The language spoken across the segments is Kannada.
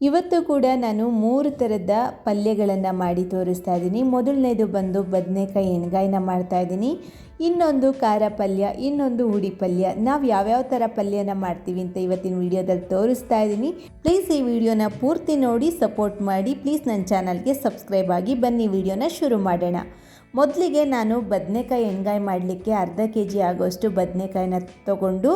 ಇವತ್ತು ಕೂಡ ನಾನು ಮೂರು ಥರದ ಪಲ್ಯಗಳನ್ನು ಮಾಡಿ ತೋರಿಸ್ತಾ ಇದ್ದೀನಿ. ಮೊದಲನೇದು ಬಂದು ಬದನೆಕಾಯಿ ಎಣ್ಗಾಯಿನ ಮಾಡ್ತಾ ಇದ್ದೀನಿ. ಇನ್ನೊಂದು ಖಾರ ಪಲ್ಯ, ಇನ್ನೊಂದು ಹುಡಿ ಪಲ್ಯ. ನಾವು ಯಾವ್ಯಾವ ಥರ ಪಲ್ಯನ ಮಾಡ್ತೀವಿ ಅಂತ ಇವತ್ತಿನ ವಿಡಿಯೋದಲ್ಲಿ ತೋರಿಸ್ತಾ ಇದ್ದೀನಿ. ಪ್ಲೀಸ್ ಈ ವಿಡಿಯೋನ ಪೂರ್ತಿ ನೋಡಿ, ಸಪೋರ್ಟ್ ಮಾಡಿ. ಪ್ಲೀಸ್ ನನ್ನ ಚಾನಲ್ಗೆ ಸಬ್ಸ್ಕ್ರೈಬ್ ಆಗಿ ಬನ್ನಿ. ವಿಡಿಯೋನ ಶುರು ಮಾಡೋಣ. ಮೊದಲಿಗೆ ನಾನು ಬದನೆಕಾಯಿ ಎಣ್ಗಾಯಿ ಮಾಡಲಿಕ್ಕೆ ಅರ್ಧ ಕೆ ಜಿ ಆಗೋಷ್ಟು ಬದನೆಕಾಯಿನ ತಗೊಂಡು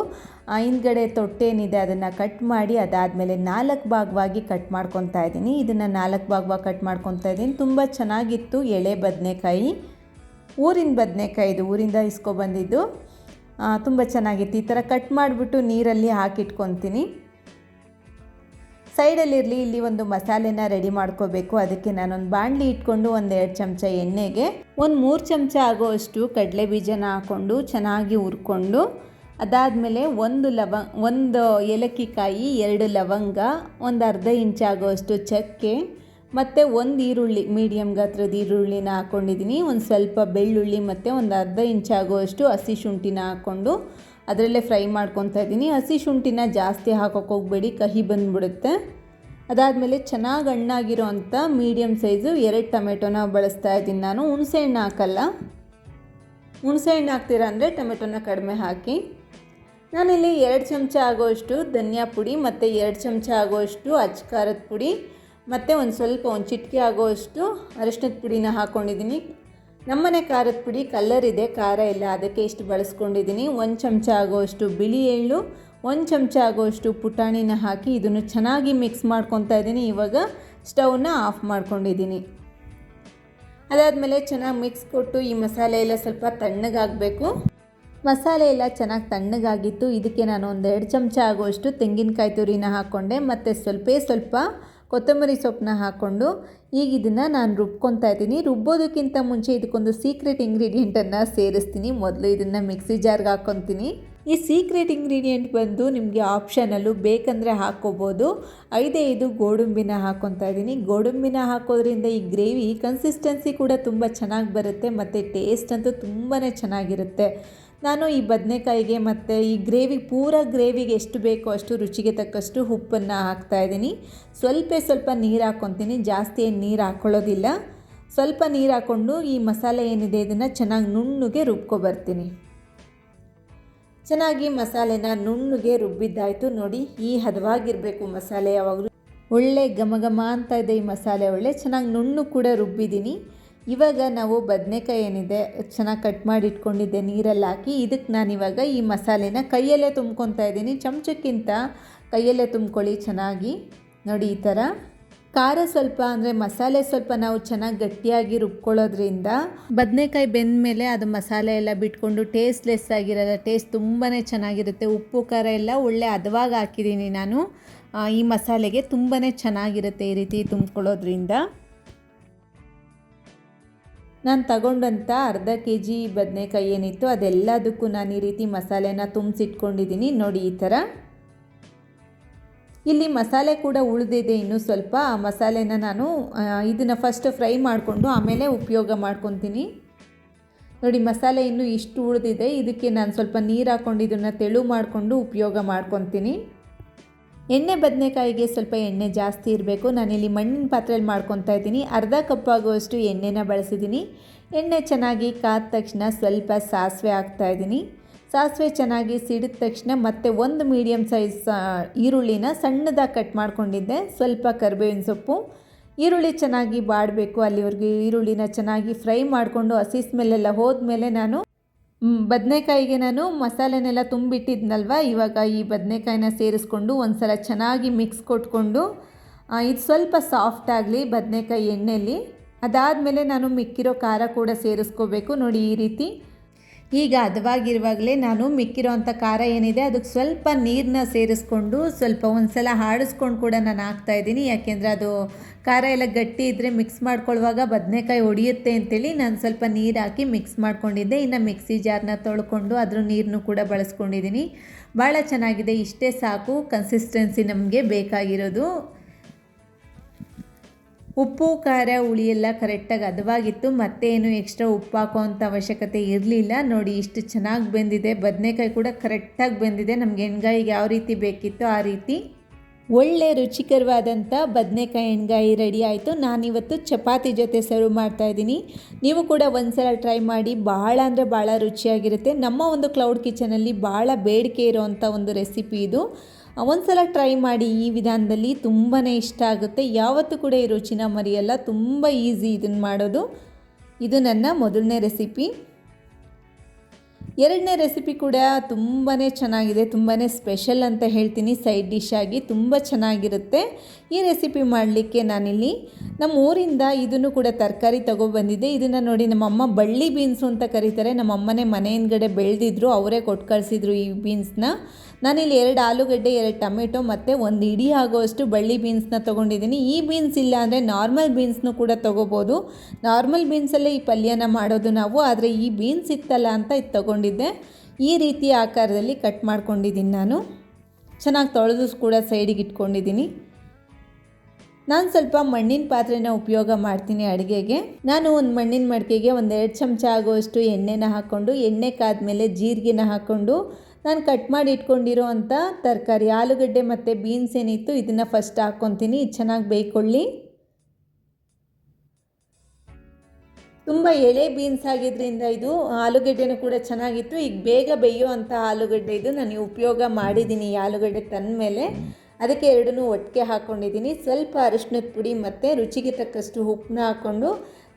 ಹಿಂದ್ಗಡೆ ತೊಟ್ಟೇನಿದೆ ಅದನ್ನು ಕಟ್ ಮಾಡಿ, ಅದಾದಮೇಲೆ ನಾಲ್ಕು ಭಾಗವಾಗಿ ಕಟ್ ಮಾಡ್ಕೊತಾ ಇದ್ದೀನಿ. ಇದನ್ನು ನಾಲ್ಕು ಭಾಗವಾಗಿ ಕಟ್ ಮಾಡ್ಕೊತಾ ಇದ್ದೀನಿ. ತುಂಬ ಚೆನ್ನಾಗಿತ್ತು ಎಳೆ ಬದನೆಕಾಯಿ. ಊರಿನ ಬದನೆಕಾಯಿ ಇದು, ಊರಿಂದ ಇಸ್ಕೊಬಂದಿದ್ದು ತುಂಬ ಚೆನ್ನಾಗಿತ್ತು. ಈ ಥರ ಕಟ್ ಮಾಡಿಬಿಟ್ಟು ನೀರಲ್ಲಿ ಹಾಕಿಟ್ಕೊತೀನಿ. ಸೈಡಲ್ಲಿರಲಿ ಇಲ್ಲಿ ಒಂದು ಮಸಾಲೆನ ರೆಡಿ ಮಾಡ್ಕೋಬೇಕು. ಅದಕ್ಕೆ ನಾನೊಂದು ಬಾಣಲಿ ಇಟ್ಕೊಂಡು ಒಂದು ಎರಡು ಚಮಚ ಎಣ್ಣೆಗೆ ಒಂದು ಮೂರು ಚಮಚ ಆಗೋಷ್ಟು ಕಡಲೆ ಬೀಜನ ಹಾಕ್ಕೊಂಡು ಚೆನ್ನಾಗಿ ಹುರ್ಕೊಂಡು, ಅದಾದಮೇಲೆ ಒಂದು ಲವ, ಒಂದು ಏಲಕ್ಕಿ ಕಾಯಿ ಎರಡು ಲವಂಗ, ಒಂದು ಅರ್ಧ ಇಂಚ್ ಆಗೋಷ್ಟು ಚಕ್ಕೆ, ಮತ್ತು ಒಂದು ಈರುಳ್ಳಿ ಮೀಡಿಯಮ್ ಗಾತ್ರದ ಈರುಳ್ಳಿನ ಹಾಕ್ಕೊಂಡಿದ್ದೀನಿ ಒಂದು ಸ್ವಲ್ಪ ಬೆಳ್ಳುಳ್ಳಿ ಮತ್ತು ಒಂದು ಅರ್ಧ ಇಂಚ್ ಆಗುವಷ್ಟು ಹಸಿ ಶುಂಠಿನ ಹಾಕ್ಕೊಂಡು ಅದರಲ್ಲೇ ಫ್ರೈ ಮಾಡ್ಕೊತಾ ಇದ್ದೀನಿ. ಹಸಿ ಶುಂಠಿನ ಜಾಸ್ತಿ ಹಾಕೋಕೆ ಹೋಗಬೇಡಿ, ಕಹಿ ಬಂದ್ಬಿಡುತ್ತೆ. ಅದಾದಮೇಲೆ ಚೆನ್ನಾಗಿ ಹಣ್ಣಾಗಿರೋ ಅಂಥ ಮೀಡಿಯಮ್ ಸೈಜು ಎರಡು ಟೊಮೆಟೊನ ಬಳಸ್ತಾ ಇದ್ದೀನಿ ನಾನು. ಹುಣಸೆಹಣ್ಣು ಹಾಕಲ್ಲ. ಹುಣಸೆಹಣ್ಣು ಹಾಕ್ತೀರಾ ಅಂದರೆ ಟೊಮೆಟೊನ ಕಡಿಮೆ ಹಾಕಿ. ನಾನಿಲ್ಲಿ ಎರಡು ಚಮಚ ಆಗೋಷ್ಟು ಧನಿಯಾ ಪುಡಿ ಮತ್ತು ಎರಡು ಚಮಚ ಆಗೋಷ್ಟು ಅಚ್ಚ ಖಾರದ ಪುಡಿ ಮತ್ತು ಒಂದು ಸ್ವಲ್ಪ ಒಂದು ಚಿಟಿಕೆ ಆಗೋಷ್ಟು ಅರಿಶಿನದ ಪುಡಿನ ಹಾಕ್ಕೊಂಡಿದ್ದೀನಿ ನಮ್ಮನೆ ಖಾರದ ಪುಡಿ ಕಲ್ಲರ್ ಇದೆ, ಖಾರ ಇಲ್ಲ, ಅದಕ್ಕೆ ಇಷ್ಟು ಬಳಸ್ಕೊಂಡಿದ್ದೀನಿ. ಒಂದು ಚಮಚ ಆಗೋಷ್ಟು ಬಿಳಿ ಎಳ್ಳು, ಒಂದು ಚಮಚ ಆಗೋಷ್ಟು ಪುಟಾಣಿನ ಹಾಕಿ ಇದನ್ನು ಚೆನ್ನಾಗಿ ಮಿಕ್ಸ್ ಮಾಡ್ಕೊತಾ ಇದ್ದೀನಿ. ಇವಾಗ ಸ್ಟವ್ನ ಆಫ್ ಮಾಡ್ಕೊಂಡಿದ್ದೀನಿ. ಅದಾದಮೇಲೆ ಚೆನ್ನಾಗಿ ಮಿಕ್ಸ್ ಕೊಟ್ಟು ಈ ಮಸಾಲೆ ಎಲ್ಲ ಸ್ವಲ್ಪ ತಣ್ಣಗಾಗಬೇಕು. ಮಸಾಲೆ ಎಲ್ಲ ಚೆನ್ನಾಗಿ ತಣ್ಣಗಾಗಿತ್ತು. ಇದಕ್ಕೆ ನಾನು ಒಂದು ಎರಡು ಚಮಚ ಆಗುವಷ್ಟು ತೆಂಗಿನಕಾಯಿ ತುರಿನ ಹಾಕ್ಕೊಂಡೆ ಮತ್ತು ಸ್ವಲ್ಪ ಸ್ವಲ್ಪ ಕೊತ್ತಂಬರಿ ಸೊಪ್ಪನ್ನ ಹಾಕ್ಕೊಂಡು ಈಗ ಇದನ್ನು ನಾನು ರುಬ್ಕೊತಾ ಇದ್ದೀನಿ. ರುಬ್ಬೋದಕ್ಕಿಂತ ಮುಂಚೆ ಇದಕ್ಕೊಂದು ಸೀಕ್ರೆಟ್ ಇಂಗ್ರೀಡಿಯೆಂಟನ್ನು ಸೇರಿಸ್ತೀನಿ. ಮೊದಲು ಇದನ್ನು ಮಿಕ್ಸಿ ಜಾರ್ಗೆ ಹಾಕ್ಕೊತೀನಿ ಈ ಸೀಕ್ರೆಟ್ ಇಂಗ್ರೀಡಿಯೆಂಟ್ ಬಂದು ನಿಮಗೆ ಆಪ್ಷನಲ್ಲೂ ಬೇಕಂದರೆ ಹಾಕ್ಕೋಬೋದು ಐದೇ ಇದು ಗೋಡಂಬಿನ ಹಾಕ್ಕೊತಾ ಇದ್ದೀನಿ. ಗೋಡಂಬಿನ ಹಾಕೋದ್ರಿಂದ ಈ ಗ್ರೇವಿ ಕನ್ಸಿಸ್ಟೆನ್ಸಿ ಕೂಡ ತುಂಬ ಚೆನ್ನಾಗಿ ಬರುತ್ತೆ. ಮತ್ತು ಟೇಸ್ಟ್ ಅಂತೂ ತುಂಬಾ ಚೆನ್ನಾಗಿರುತ್ತೆ. ನಾನು ಈ ಬದನೆಕಾಯಿಗೆ ಮತ್ತು ಈ ಗ್ರೇವಿ, ಪೂರ ಗ್ರೇವಿಗೆ ಎಷ್ಟು ಬೇಕೋ ಅಷ್ಟು ರುಚಿಗೆ ತಕ್ಕಷ್ಟು ಉಪ್ಪನ್ನು ಹಾಕ್ತಾಯಿದ್ದೀನಿ ಸ್ವಲ್ಪ ಸ್ವಲ್ಪ ನೀರು ಹಾಕ್ಕೊತೀನಿ ಜಾಸ್ತಿ ಏನು ನೀರು ಹಾಕ್ಕೊಳ್ಳೋದಿಲ್ಲ ಸ್ವಲ್ಪ ನೀರು ಹಾಕ್ಕೊಂಡು ಈ ಮಸಾಲೆ ಏನಿದೆ ಇದನ್ನು ಚೆನ್ನಾಗಿ ನುಣ್ಣಗೆ ರುಬ್ಕೊಬರ್ತೀನಿ ಚೆನ್ನಾಗಿ ಮಸಾಲೆನ ನುಣ್ಣಗೆ ರುಬ್ಬಿದ್ದಾಯಿತು ನೋಡಿ, ಈ ಹದವಾಗಿರಬೇಕು ಮಸಾಲೆ ಯಾವಾಗಲೂ. ಒಳ್ಳೆ ಘಮ ಘಮ ಅಂತ ಇದೆ ಈ ಮಸಾಲೆ ಒಳ್ಳೆ, ಚೆನ್ನಾಗಿ ನುಣ್ಣು ಕೂಡ ರುಬ್ಬಿದ್ದೀನಿ. ಇವಾಗ ನಾವು ಬದನೆಕಾಯಿ ಏನಿದೆ, ಚೆನ್ನಾಗಿ ಕಟ್ ಮಾಡಿ ಇಟ್ಕೊಂಡಿದ್ದೆ ನೀರಲ್ಲಿ ಹಾಕಿ ಇದಕ್ಕೆ ನಾನಿವಾಗ ಈ ಮಸಾಲೆನ ಕೈಯಲ್ಲೇ ತುಂಬ್ಕೊತಾ ಇದ್ದೀನಿ. ಚಮಚಕ್ಕಿಂತ ಕೈಯಲ್ಲೇ ತುಂಬ್ಕೊಳ್ಳಿ ಚೆನ್ನಾಗಿ. ನೋಡಿ, ಈ ಥರ. ಖಾರ ಸ್ವಲ್ಪ, ಅಂದರೆ ಮಸಾಲೆ ಸ್ವಲ್ಪ ನಾವು ಚೆನ್ನಾಗಿ ಗಟ್ಟಿಯಾಗಿ ರುಬ್ಕೊಳ್ಳೋದ್ರಿಂದ ಬದನೆಕಾಯಿ ಬೆಂದ ಮೇಲೆ ಅದು ಮಸಾಲೆ ಎಲ್ಲ ಬಿಟ್ಕೊಂಡು ಟೇಸ್ಟ್ಲೆಸ್ ಆಗಿರೋಲ್ಲ ಟೇಸ್ಟ್ ತುಂಬಾ ಚೆನ್ನಾಗಿರುತ್ತೆ. ಉಪ್ಪು, ಖಾರ ಎಲ್ಲ ಒಳ್ಳೆ ಹದವಾಗಿ ಹಾಕಿದ್ದೀನಿ ನಾನು. ಈ ಮಸಾಲೆಗೆ ತುಂಬಾ ಚೆನ್ನಾಗಿರುತ್ತೆ ಈ ರೀತಿ ತುಂಬ್ಕೊಳ್ಳೋದ್ರಿಂದ. ನಾನು ತಗೊಂಡಂಥ ಅರ್ಧ ಕೆ ಜಿ ಬದನೆಕಾಯಿ ಏನಿತ್ತು ಅದೆಲ್ಲದಕ್ಕೂ ನಾನು ಈ ರೀತಿ ಮಸಾಲೆನ ತುಂಬಿಸಿಟ್ಕೊಂಡಿದ್ದೀನಿ ನೋಡಿ ಈ ಥರ. ಇಲ್ಲಿ ಮಸಾಲೆ ಕೂಡ ಉಳಿದಿದೆ ಇನ್ನೂ ಸ್ವಲ್ಪ. ಆ ಮಸಾಲೆನ ನಾನು ಇದನ್ನು ಫಸ್ಟ್ ಫ್ರೈ ಮಾಡಿಕೊಂಡು ಆಮೇಲೆ ಉಪಯೋಗ ಮಾಡ್ಕೊತೀನಿ. ನೋಡಿ ಮಸಾಲೆ ಇನ್ನೂ ಇಷ್ಟು ಉಳಿದಿದೆ. ಇದಕ್ಕೆ ನಾನು ಸ್ವಲ್ಪ ನೀರು ಹಾಕ್ಕೊಂಡು ಇದನ್ನು ತೆಳು ಮಾಡಿಕೊಂಡು ಉಪಯೋಗ ಮಾಡ್ಕೊತೀನಿ. ಎಣ್ಣೆ ಬದನೆಕಾಯಿಗೆ ಸ್ವಲ್ಪ ಎಣ್ಣೆ ಜಾಸ್ತಿ ಇರಬೇಕು. ನಾನಿಲ್ಲಿ ಮಣ್ಣಿನ ಪಾತ್ರೆಯಲ್ಲಿ ಮಾಡ್ಕೊತಾ ಇದ್ದೀನಿ. ಅರ್ಧ ಕಪ್ಪಾಗುವಷ್ಟು ಎಣ್ಣೆನ ಬಳಸಿದ್ದೀನಿ. ಎಣ್ಣೆ ಚೆನ್ನಾಗಿ ಕಾದ ತಕ್ಷಣ ಸ್ವಲ್ಪ ಸಾಸಿವೆ ಹಾಕ್ತಾಯಿದ್ದೀನಿ ಸಾಸಿವೆ ಚೆನ್ನಾಗಿ ಸಿಡಿದ ತಕ್ಷಣ ಮತ್ತೆ ಒಂದು ಮೀಡಿಯಮ್ ಸೈಜ್ ಈರುಳ್ಳಿನ ಸಣ್ಣದಾಗಿ ಕಟ್ ಮಾಡ್ಕೊಂಡಿದ್ದೆ. ಸ್ವಲ್ಪ ಕರಿಬೇವಿನ ಸೊಪ್ಪು. ಈರುಳ್ಳಿ ಚೆನ್ನಾಗಿ ಬಾಡಬೇಕು. ಅಲ್ಲಿವರೆಗೂ ಈರುಳ್ಳಿನ ಚೆನ್ನಾಗಿ ಫ್ರೈ ಮಾಡಿಕೊಂಡು ಹಸಿ ಸ್ಮೆಲ್ಲೆಲ್ಲ ಹೋದ್ಮೇಲೆ ನಾನು ಬದನೆಕಾಯಿಗೆ ನಾನು ಮಸಾಲೆನೆಲ್ಲ ತುಂಬಿಟ್ಟಿದ್ನಲ್ವ? ಇವಾಗ ಈ ಬದನೆಕಾಯಿನ ಸೇರಿಸ್ಕೊಂಡು ಒಂದು ಸಲ ಚೆನ್ನಾಗಿ ಮಿಕ್ಸ್ ಕೊಟ್ಕೊಂಡು ಇದು ಸ್ವಲ್ಪ ಸಾಫ್ಟ್ ಆಗಲಿ ಬದನೆಕಾಯಿ ಎಣ್ಣೆಯಲ್ಲಿ ಅದಾದಮೇಲೆ ನಾನು ಮಿಕ್ಕಿರೋ ಖಾರ ಕೂಡ ಸೇರಿಸ್ಕೋಬೇಕು. ನೋಡಿ ಈ ರೀತಿ ಈಗ ಹದವಾಗಿರುವಾಗಲೇ ನಾನು ಮಿಕ್ಕಿರೋ ಅಂಥ ಖಾರ ಏನಿದೆ, ಅದಕ್ಕೆ ಸ್ವಲ್ಪ ನೀರನ್ನ ಸೇರಿಸ್ಕೊಂಡು ಸ್ವಲ್ಪ ಒಂದು ಸಲ ಹಾಡಿಸ್ಕೊಂಡು ಕೂಡ ನಾನು ಹಾಕ್ತಾಯಿದ್ದೀನಿ ಯಾಕೆಂದರೆ ಅದು ಖಾರ ಎಲ್ಲ ಗಟ್ಟಿ ಇದ್ದರೆ ಮಿಕ್ಸ್ ಮಾಡ್ಕೊಳ್ಳುವಾಗ ಬದನೆಕಾಯಿ ಒಡಿಯುತ್ತೆ ಅಂತೇಳಿ ನಾನು ಸ್ವಲ್ಪ ನೀರು ಹಾಕಿ ಮಿಕ್ಸ್ ಮಾಡ್ಕೊಂಡಿದ್ದೆ. ಇನ್ನು ಮಿಕ್ಸಿ ಜಾರ್ನ ತೊಳ್ಕೊಂಡು ಅದ್ರ ನೀರನ್ನು ಕೂಡ ಬಳಸ್ಕೊಂಡಿದ್ದೀನಿ. ಭಾಳ ಚೆನ್ನಾಗಿದೆ, ಇಷ್ಟೇ ಸಾಕು ಕನ್ಸಿಸ್ಟೆನ್ಸಿ ನಮಗೆ ಬೇಕಾಗಿರೋದು. ಉಪ್ಪು, ಖಾರ, ಹುಳಿ ಎಲ್ಲ ಕರೆಕ್ಟಾಗಿ ಹದವಾಗಿತ್ತು. ಮತ್ತೇನು ಎಕ್ಸ್ಟ್ರಾ ಉಪ್ಪು ಹಾಕೋ ಅಂಥ ಅವಶ್ಯಕತೆ ಇರಲಿಲ್ಲ. ನೋಡಿ ಇಷ್ಟು ಚೆನ್ನಾಗಿ ಬೆಂದಿದೆ. ಬದನೆಕಾಯಿ ಕೂಡ ಕರೆಕ್ಟಾಗಿ ಬೆಂದಿದೆ. ನಮಗೆ ಎಣ್ಗಾಯಿಗೆ ಯಾವ ರೀತಿ ಬೇಕಿತ್ತು ಆ ರೀತಿ. ಒಳ್ಳೆ ರುಚಿಕರವಾದಂಥ ಬದನೆಕಾಯಿ ಎಣ್ಗಾಯಿ ರೆಡಿ ಆಯಿತು. ನಾನಿವತ್ತು ಚಪಾತಿ ಜೊತೆ ಸರ್ವ್ ಮಾಡ್ತಾ ಇದ್ದೀನಿ. ನೀವು ಕೂಡ ಒಂದ್ಸಲ ಟ್ರೈ ಮಾಡಿ. ಭಾಳ ಅಂದರೆ ಭಾಳ ರುಚಿಯಾಗಿರುತ್ತೆ. ನಮ್ಮ ಒಂದು ಕ್ಲೌಡ್ ಕಿಚನಲ್ಲಿ ಭಾಳ ಬೇಡಿಕೆ ಇರೋವಂಥ ಒಂದು ರೆಸಿಪಿ ಇದು. ಒಂದ್ಸಲ ಟ್ರೈ ಮಾಡಿ ಈ ವಿಧಾನದಲ್ಲಿ ತುಂಬಾ ಇಷ್ಟ ಆಗುತ್ತೆ. ಯಾವತ್ತೂ ಕೂಡ ಈ ರುಚಿನ ಮರಿಯಲ್ಲ. ತುಂಬ ಈಸಿ ಇದನ್ನು ಮಾಡೋದು. ಇದು ನನ್ನ ಮೊದಲನೇ ರೆಸಿಪಿ ಎರಡನೇ ರೆಸಿಪಿ ಕೂಡ ತುಂಬಾ ಚೆನ್ನಾಗಿದೆ ತುಂಬಾ ಸ್ಪೆಷಲ್ ಅಂತ ಹೇಳ್ತೀನಿ. ಸೈಡ್ ಡಿಶ್ ಆಗಿ ತುಂಬ ಚೆನ್ನಾಗಿರುತ್ತೆ. ಈ ರೆಸಿಪಿ ಮಾಡಲಿಕ್ಕೆ ನಾನಿಲ್ಲಿ ನಮ್ಮ ಊರಿಂದ ಇದನ್ನು ಕೂಡ ತರಕಾರಿ ತೊಗೊಬಂದಿದ್ದೆ. ಇದನ್ನು ನೋಡಿ ನಮ್ಮಮ್ಮ ಬಳ್ಳಿ ಬೀನ್ಸು ಅಂತ ಕರೀತಾರೆ. ನಮ್ಮಮ್ಮನೇ ಮನೆ ಹಿಂದ್ಗಡೆ ಬೆಳೆದಿದ್ರು, ಅವರೇ ಕೊಟ್ಟು ಕಳಿಸಿದ್ರು ಈ ಬೀನ್ಸ್ನ ನಾನಿಲ್ಲಿ ಎರಡು ಆಲೂಗಡ್ಡೆ, ಎರಡು ಟೊಮೆಟೊ ಮತ್ತು ಒಂದು ಇಡಿ ಆಗೋಷ್ಟು ಬಳ್ಳಿ ಬೀನ್ಸ್ನ ತೊಗೊಂಡಿದ್ದೀನಿ. ಈ ಬೀನ್ಸ್ ಇಲ್ಲ ಅಂದರೆ ನಾರ್ಮಲ್ ಬೀನ್ಸ್ನು ಕೂಡ ತೊಗೋಬೋದು. ನಾರ್ಮಲ್ ಬೀನ್ಸಲ್ಲೇ ಈ ಪಲ್ಯನ ಮಾಡೋದು ನಾವು, ಆದರೆ ಈ ಬೀನ್ಸ್ ಇತ್ತಲ್ಲ ಅಂತ ಇದು ತೊಗೊಂಡಿದ್ದೆ. ಈ ರೀತಿ ಆಕಾರದಲ್ಲಿ ಕಟ್ ಮಾಡ್ಕೊಂಡಿದ್ದೀನಿ ನಾನು. ಚೆನ್ನಾಗಿ ತೊಳೆದು ಕೂಡ ಸೈಡಿಗೆ ಇಟ್ಕೊಂಡಿದ್ದೀನಿ. ನಾನು ಸ್ವಲ್ಪ ಮಣ್ಣಿನ ಪಾತ್ರೆನ ಉಪಯೋಗ ಮಾಡ್ತೀನಿ ಅಡುಗೆಗೆ. ನಾನು ಒಂದು ಮಣ್ಣಿನ ಮಡಿಕೆಗೆ ಒಂದು ಎರಡು ಚಮಚ ಆಗುವಷ್ಟು ಎಣ್ಣೆನ ಹಾಕ್ಕೊಂಡು ಎಣ್ಣೆ ಕಾದ್ಮೇಲೆ ಜೀರಿಗೆನ ಹಾಕ್ಕೊಂಡು ನಾನು ಕಟ್ ಮಾಡಿ ಇಟ್ಕೊಂಡಿರೋ ಅಂಥ ತರಕಾರಿ, ಆಲೂಗಡ್ಡೆ ಮತ್ತು ಬೀನ್ಸ್ ಏನಿತ್ತು, ಇದನ್ನು ಫಸ್ಟ್ ಹಾಕ್ಕೊತೀನಿ ಚೆನ್ನಾಗಿ ಬೇಯ್ಕೊಳ್ಳಿ. ತುಂಬ ಎಳೆ ಬೀನ್ಸ್ ಆಗಿದ್ದರಿಂದ ಇದು ಆಲೂಗಡ್ಡೆನೂ ಕೂಡ ಚೆನ್ನಾಗಿತ್ತು. ಈಗ ಬೇಗ ಬೇಯುವಂಥ ಆಲೂಗಡ್ಡೆ ಇದು ನಾನು ಉಪಯೋಗ ಮಾಡಿದ್ದೀನಿ ಈ ಆಲೂಗಡ್ಡೆ ತಂದ ಮೇಲೆ ಅದಕ್ಕೆ ಎರಡನ್ನೂ ಒಟ್ಟಿಗೆ ಹಾಕ್ಕೊಂಡಿದ್ದೀನಿ ಸ್ವಲ್ಪ ಅರಿಶಿನದ ಪುಡಿ ಮತ್ತು ರುಚಿಗೆ ತಕ್ಕಷ್ಟು ಉಪ್ಪನ್ನ ಹಾಕ್ಕೊಂಡು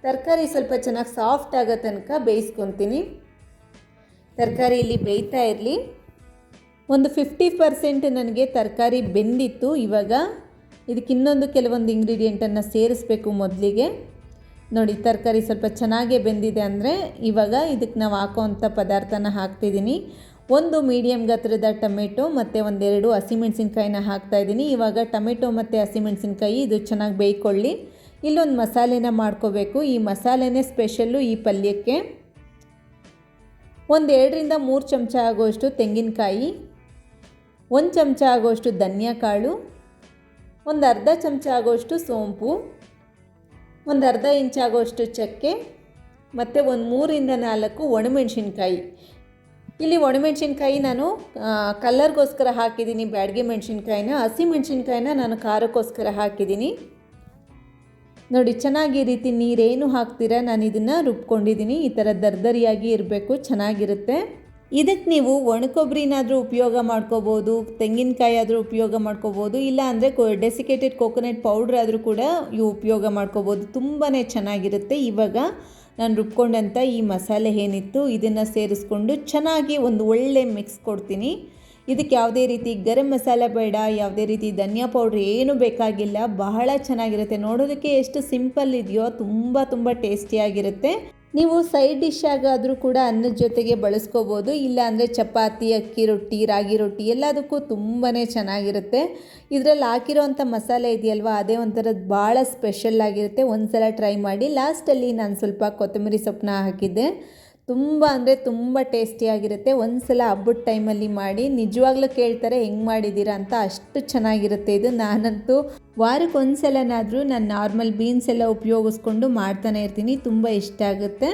ತರಕಾರಿ ಸ್ವಲ್ಪ ಚೆನ್ನಾಗಿ ಸಾಫ್ಟ್ ಆಗೋ ತನಕ ಬೇಯಿಸ್ಕೊತೀನಿ. ತರಕಾರಿ ಇಲ್ಲಿ ಬೇಯ್ತಾ ಇರಲಿ. ಒಂದು ಫಿಫ್ಟಿ ಪರ್ಸೆಂಟ್ ನನಗೆ ತರಕಾರಿ ಬೆಂದಿತ್ತು ಇವಾಗ. ಇದಕ್ಕೆ ಇನ್ನೊಂದು ಕೆಲವೊಂದು ಇಂಗ್ರೀಡಿಯೆಂಟನ್ನು ಸೇರಿಸ್ಬೇಕು ಮೊದಲಿಗೆ. ನೋಡಿ, ತರಕಾರಿ ಸ್ವಲ್ಪ ಚೆನ್ನಾಗೇ ಬೆಂದಿದೆ ಅಂದರೆ ಇವಾಗ ಇದಕ್ಕೆ ನಾವು ಹಾಕೋವಂಥ ಪದಾರ್ಥನ ಹಾಕ್ತಿದ್ದೀನಿ. ಒಂದು ಮೀಡಿಯಮ್ ಗಾತ್ರದ ಟೊಮೆಟೊ ಮತ್ತು ಒಂದೆರಡು ಹಸಿಮೆಣ್ಸಿನ್ಕಾಯಿನ ಹಾಕ್ತಾಯಿದ್ದೀನಿ ಇವಾಗ ಟೊಮೆಟೊ ಮತ್ತು ಹಸಿಮೆಣಸಿನ್ಕಾಯಿ ಇದು ಚೆನ್ನಾಗಿ ಬೇಯ್ಕೊಳ್ಳಿ. ಇಲ್ಲೊಂದು ಮಸಾಲೆನ ಮಾಡ್ಕೋಬೇಕು. ಈ ಮಸಾಲೆನೇ ಸ್ಪೆಷಲ್ಲು ಈ ಪಲ್ಯಕ್ಕೆ. ಒಂದು ಎರಡರಿಂದ ಮೂರು ಚಮಚ ಆಗುವಷ್ಟು ತೆಂಗಿನಕಾಯಿ. ಒಂದು ಚಮಚ ಆಗುವಷ್ಟು ಧನಿಯಾ ಕಾಳು ಒಂದು ಅರ್ಧ ಚಮಚ ಆಗುವಷ್ಟು ಸೋಂಪು. ಒಂದು ಅರ್ಧ ಇಂಚ್ ಆಗುವಷ್ಟು ಚಕ್ಕೆ, ಮತ್ತು ಒಂದು ಮೂರಿಂದ ನಾಲ್ಕು ಒಣಮೆಣಸಿನ್ಕಾಯಿ. ಇಲ್ಲಿ ಒಣಮೆಣ್ಸಿನ್ಕಾಯಿ ನಾನು ಕಲ್ಲರ್ಗೋಸ್ಕರ ಹಾಕಿದ್ದೀನಿ, ಬ್ಯಾಡ್ಗೆ ಮೆಣಸಿನ್ಕಾಯಿನ, ಹಸಿ ಮೆಣಸಿನ್ಕಾಯಿನ ನಾನು ಖಾರಕ್ಕೋಸ್ಕರ ಹಾಕಿದ್ದೀನಿ. ನೋಡಿ, ಚೆನ್ನಾಗಿ ಈ ರೀತಿ ನೀರೇನು ಹಾಕ್ತೀರಾ ನಾನು ಇದನ್ನು ರುಬ್ಕೊಂಡಿದ್ದೀನಿ. ಈ ಥರ ದರ್ದರಿಯಾಗಿ ಇರಬೇಕು, ಚೆನ್ನಾಗಿರುತ್ತೆ. ಇದಕ್ಕೆ ನೀವು ಒಣಕೊಬ್ಬರಿನಾದರೂ ಉಪಯೋಗ ಮಾಡ್ಕೋಬೋದು ತೆಂಗಿನಕಾಯಿ ಆದರೂ ಉಪಯೋಗ ಮಾಡ್ಕೋಬೋದು, ಇಲ್ಲ ಅಂದರೆ ಕೊ ಡೆಸಿಕೇಟೆಡ್ ಕೋಕೋನಟ್ ಪೌಡ್ರ್ ಆದರೂ ಕೂಡ ಇವು ಉಪಯೋಗ ಮಾಡ್ಕೋಬೋದು. ತುಂಬಾ ಚೆನ್ನಾಗಿರುತ್ತೆ. ಇವಾಗ ನಾನು ರುಬ್ಕೊಂಡಂಥ ಈ ಮಸಾಲೆ ಏನಿತ್ತು, ಇದನ್ನು ಸೇರಿಸ್ಕೊಂಡು ಚೆನ್ನಾಗಿ ಒಂದು ಒಳ್ಳೆ ಮಿಕ್ಸ್ ಕೊಡ್ತೀನಿ. ಇದಕ್ಕೆ ಯಾವುದೇ ರೀತಿ ಗರಂ ಮಸಾಲೆ ಬೇಡ, ಯಾವುದೇ ರೀತಿ ಧನಿಯಾ ಪೌಡ್ರ್ ಏನೂ ಬೇಕಾಗಿಲ್ಲ. ಬಹಳ ಚೆನ್ನಾಗಿರುತ್ತೆ. ನೋಡೋದಕ್ಕೆ ಎಷ್ಟು ಸಿಂಪಲ್ ಇದೆಯೋ ತುಂಬ ತುಂಬ ಟೇಸ್ಟಿಯಾಗಿರುತ್ತೆ ನೀವು ಸೈಡ್ ಡಿಶ್ ಆಗಾದರೂ ಕೂಡ ಅನ್ನದ ಜೊತೆಗೆ ಬಳಸ್ಕೋಬೋದು. ಇಲ್ಲ ಅಂದರೆ ಚಪಾತಿ, ಅಕ್ಕಿ ರೊಟ್ಟಿ, ರಾಗಿ ರೊಟ್ಟಿ ಎಲ್ಲದಕ್ಕೂ ತುಂಬಾ ಚೆನ್ನಾಗಿರುತ್ತೆ. ಇದರಲ್ಲಿ ಹಾಕಿರೋವಂಥ ಮಸಾಲೆ ಇದೆಯಲ್ವ, ಅದೇ ಒಂಥರದ್ದು ಭಾಳ ಸ್ಪೆಷಲ್ ಆಗಿರುತ್ತೆ. ಒಂದು ಸಲ ಟ್ರೈ ಮಾಡಿ ಲಾಸ್ಟಲ್ಲಿ ನಾನು ಸ್ವಲ್ಪ ಕೊತ್ತಂಬರಿ ಸೊಪ್ಪನ್ನ ಹಾಕಿದ್ದೆ. ತುಂಬ ಅಂದರೆ ತುಂಬ ಟೇಸ್ಟಿಯಾಗಿರುತ್ತೆ ಒಂದು ಸಲ ಹಬ್ಬದ ಟೈಮಲ್ಲಿ ಮಾಡಿ ನಿಜವಾಗ್ಲೂ ಕೇಳ್ತಾರೆ ಹೆಂಗೆ ಮಾಡಿದ್ದೀರಾ ಅಂತ ಅಷ್ಟು ಚೆನ್ನಾಗಿರುತ್ತೆ ಇದು. ನಾನಂತೂ ವಾರಕ್ಕೆ ಒಂದು ಸಲನಾದರೂ ನಾನು ನಾರ್ಮಲ್ ಬೀನ್ಸ್ ಎಲ್ಲ ಉಪಯೋಗಿಸ್ಕೊಂಡು ಮಾಡ್ತಾನೆ ಇರ್ತೀನಿ. ತುಂಬ ಇಷ್ಟ ಆಗುತ್ತೆ.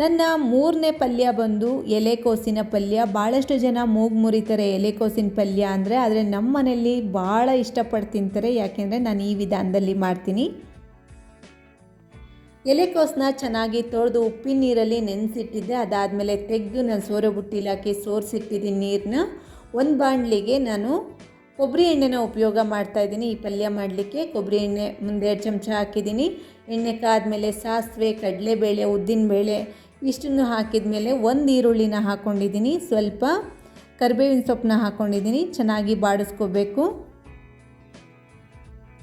ನನ್ನ ಮೂರನೇ ಪಲ್ಯ ಬಂದು ಎಲೆಕೋಸಿನ ಪಲ್ಯ. ಭಾಳಷ್ಟು ಜನ ಮೂಗು ಮುರಿತಾರೆ ಎಲೆಕೋಸಿನ ಪಲ್ಯ ಅಂದರೆ ಆದರೆ ನಮ್ಮ ಮನೆಯಲ್ಲಿ ಭಾಳ ಇಷ್ಟಪಟ್ಟು ತಿಂತಾರೆ. ಯಾಕೆಂದರೆ ನಾನು ಈ ವಿಧಾನದಲ್ಲಿ ಮಾಡ್ತೀನಿ. ಎಲೆಕೋಸನ್ನ ಚೆನ್ನಾಗಿ ತೊಳೆದು ಉಪ್ಪಿನ ನೀರಲ್ಲಿ ನೆನೆಸಿಟ್ಟಿದ್ದೆ. ಅದಾದಮೇಲೆ ತೆಗೆದು ನಾನು ಸೋರೆ ಬುಟ್ಟಿಲಿ ಹಾಕಿ ಸೋರಿಸಿಟ್ಟಿದ್ದೀನಿ ನೀರನ್ನ ಒಂದು ಬಾಣಲಿಗೆ ನಾನು ಕೊಬ್ಬರಿ ಎಣ್ಣೆನ ಉಪಯೋಗ ಮಾಡ್ತಾಯಿದ್ದೀನಿ ಈ ಪಲ್ಯ ಮಾಡಲಿಕ್ಕೆ ಕೊಬ್ಬರಿ ಎಣ್ಣೆ ಮುಂದೆರಡು ಚಮಚ ಹಾಕಿದ್ದೀನಿ. ಎಣ್ಣೆ ಕಾದ್ಮೇಲೆ ಸಾಸಿವೆ, ಕಡಲೆಬೇಳೆ, ಉದ್ದಿನಬೇಳೆ ಇಷ್ಟನ್ನು ಹಾಕಿದ ಮೇಲೆ ಒಂದು ಈರುಳ್ಳಿನ ಹಾಕ್ಕೊಂಡಿದ್ದೀನಿ ಸ್ವಲ್ಪ ಕರಿಬೇವಿನ ಸೊಪ್ಪನ್ನ ಹಾಕ್ಕೊಂಡಿದ್ದೀನಿ ಚೆನ್ನಾಗಿ ಬಾಡಿಸ್ಕೋಬೇಕು.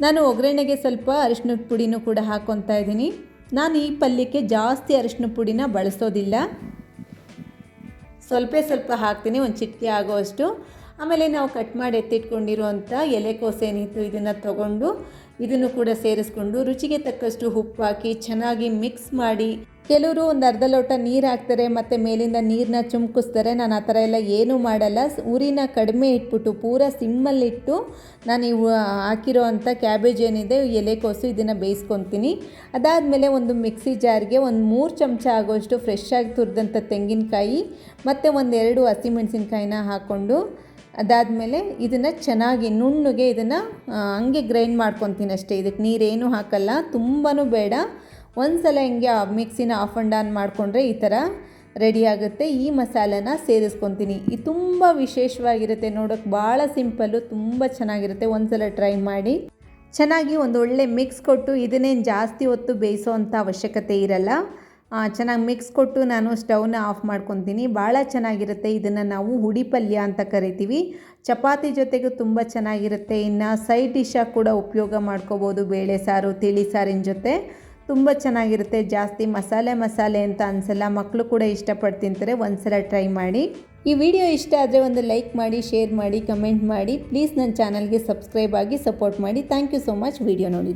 ನಾನು ಒಗ್ಗರಣೆಗೆ ಸ್ವಲ್ಪ ಅರಿಶಿನ ಪುಡಿನೂ ಕೂಡ ಹಾಕ್ಕೊತಾ ಇದ್ದೀನಿ. ನಾನು ಈ ಪಲ್ಯಕ್ಕೆ ಜಾಸ್ತಿ ಅರಿಶಿನ ಪುಡಿನ ಬಳಸೋದಿಲ್ಲ. ಸ್ವಲ್ಪ ಸ್ವಲ್ಪ ಹಾಕ್ತೀನಿ, ಒಂದು ಚಿಟಿಕೆ ಆಗೋವಷ್ಟು. ಆಮೇಲೆ ನಾವು ಕಟ್ ಮಾಡಿ ಎತ್ತಿಟ್ಕೊಂಡಿರುವಂಥ ಎಲೆಕೋಸು ಏನಿತ್ತು ಇದನ್ನು ತಗೊಂಡು ಇದನ್ನು ಕೂಡ ಸೇರಿಸ್ಕೊಂಡು ರುಚಿಗೆ ತಕ್ಕಷ್ಟು ಉಪ್ಪು ಹಾಕಿ ಚೆನ್ನಾಗಿ ಮಿಕ್ಸ್ ಮಾಡಿ ಕೆಲವರು ಒಂದು ಅರ್ಧ ಲೋಟ ನೀರು ಹಾಕ್ತಾರೆ, ಮತ್ತು ಮೇಲಿಂದ ನೀರನ್ನ ಚುಮ್ಕಿಸ್ತಾರೆ. ನಾನು ಆ ಥರ ಎಲ್ಲ ಏನೂ ಮಾಡಲ್ಲ. ಉರಿನ ಕಡಿಮೆ ಇಟ್ಬಿಟ್ಟು ಪೂರ ಸಿಮ್ಮಲ್ಲಿಟ್ಟು ನಾನು ಇವು ಹಾಕಿರೋ ಅಂಥ ಕ್ಯಾಬೇಜ್ ಏನಿದೆ ಎಲೆಕೋಸು ಇದನ್ನು ಬೇಯಿಸ್ಕೊತೀನಿ. ಅದಾದಮೇಲೆ ಒಂದು ಮಿಕ್ಸಿ ಜಾರ್ಗೆ ಒಂದು ಮೂರು ಚಮಚ ಆಗೋಷ್ಟು ಫ್ರೆಶ್ ಆಗಿ ತುರಿದಂಥ ತೆಂಗಿನಕಾಯಿ, ಮತ್ತು ಒಂದೆರಡು ಹಸಿಮೆಣಸಿನ್ಕಾಯಿನ ಹಾಕ್ಕೊಂಡು ಅದಾದಮೇಲೆ ಇದನ್ನು ಚೆನ್ನಾಗಿ ನುಣ್ಣಗೆ ಇದನ್ನು ಹಂಗೆ ಗ್ರೈಂಡ್ ಮಾಡ್ಕೊತೀನಿ ಅಷ್ಟೇ. ಇದಕ್ಕೆ ನೀರೇನು ಹಾಕಲ್ಲ. ತುಂಬಾ ಬೇಡ. ಒಂದು ಸಲ ಹಿಂಗೆ ಮಿಕ್ಸಿನ ಆಫ್ ಆ್ಯಂಡ್ ಆನ್ ಮಾಡಿಕೊಂಡ್ರೆ ಈ ಥರ ರೆಡಿ ಆಗುತ್ತೆ. ಈ ಮಸಾಲೆನ ಸೇರಿಸ್ಕೊತೀನಿ. ಇದು ತುಂಬ ವಿಶೇಷವಾಗಿರುತ್ತೆ. ನೋಡೋಕೆ ಭಾಳ ಸಿಂಪಲ್ಲು ತುಂಬ ಚೆನ್ನಾಗಿರುತ್ತೆ. ಒಂದ್ಸಲ ಟ್ರೈ ಮಾಡಿ. ಚೆನ್ನಾಗಿ ಒಂದು ಒಳ್ಳೆ ಮಿಕ್ಸ್ ಕೊಟ್ಟು ಇದನ್ನೇನು ಜಾಸ್ತಿ ಹೊತ್ತು ಬೇಯಿಸೋ ಅಂಥ ಅವಶ್ಯಕತೆ ಇರಲ್ಲ. ಚೆನ್ನಾಗಿ ಮಿಕ್ಸ್ ಕೊಟ್ಟು ನಾನು ಸ್ಟವ್ನ ಆಫ್ ಮಾಡ್ಕೊತೀನಿ. ಭಾಳ ಚೆನ್ನಾಗಿರುತ್ತೆ. ಇದನ್ನು ನಾವು ಹುಡಿ ಪಲ್ಯ ಅಂತ ಕರಿತೀವಿ. ಚಪಾತಿ ಜೊತೆಗೂ ತುಂಬ ಚೆನ್ನಾಗಿರುತ್ತೆ. ಇನ್ನು ಸೈಡ್ ಡಿಶಾಗಿ ಕೂಡ ಉಪಯೋಗ ಮಾಡ್ಕೋಬೋದು. ಬೇಳೆ ಸಾರು, ತಿಳಿ ಸಾರಿನ ಜೊತೆ. ತುಂಬ ಚೆನ್ನಾಗಿರುತ್ತೆ. ಜಾಸ್ತಿ ಮಸಾಲೆ ಮಸಾಲೆ ಅಂತ ಅನಿಸಲ್ಲ. ಮಕ್ಕಳು ಕೂಡ ಇಷ್ಟಪಟ್ಟು ತಿಂತಾರೆ ಒಂದ್ಸಲ ಟ್ರೈ ಮಾಡಿ. ಈ ವಿಡಿಯೋ ಇಷ್ಟ ಆದರೆ ಒಂದು ಲೈಕ್ ಮಾಡಿ, ಶೇರ್ ಮಾಡಿ, ಕಮೆಂಟ್ ಮಾಡಿ. ಪ್ಲೀಸ್ ನನ್ನ ಚಾನಲ್ಗೆ ಸಬ್ಸ್ಕ್ರೈಬ್ ಆಗಿ ಸಪೋರ್ಟ್ ಮಾಡಿ. Thank you so much. Video ನೋಡಿ